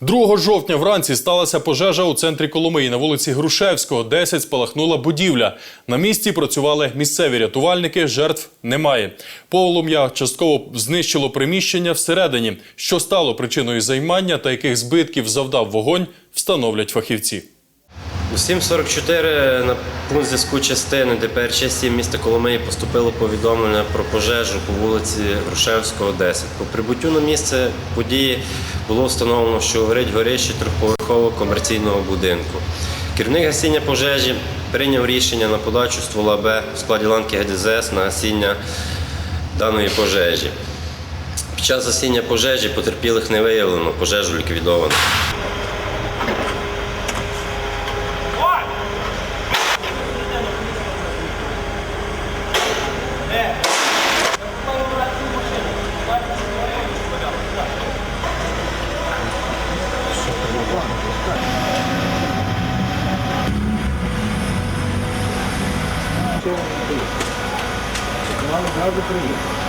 2 жовтня вранці сталася пожежа у центрі Коломиї на вулиці Грушевського. 10 спалахнула будівля. На місці працювали місцеві рятувальники. Жертв немає. Полум'я частково знищило приміщення всередині. Що стало причиною займання та яких збитків завдав вогонь, встановлять фахівці. У 7.44 на пункт зв'язку частини ДПРЧ 7 міста Коломиї поступило повідомлення про пожежу по вулиці Грушевського, 10. По прибуттю на місце події було встановлено, що горить горище трьохповерхового комерційного будинку. Керівник гасіння пожежі прийняв рішення на подачу ствола Б в складі ланки ГДЗС на гасіння даної пожежі. Під час гасіння пожежі потерпілих не виявлено, пожежу ліквідовано. Мали зразу приїхати.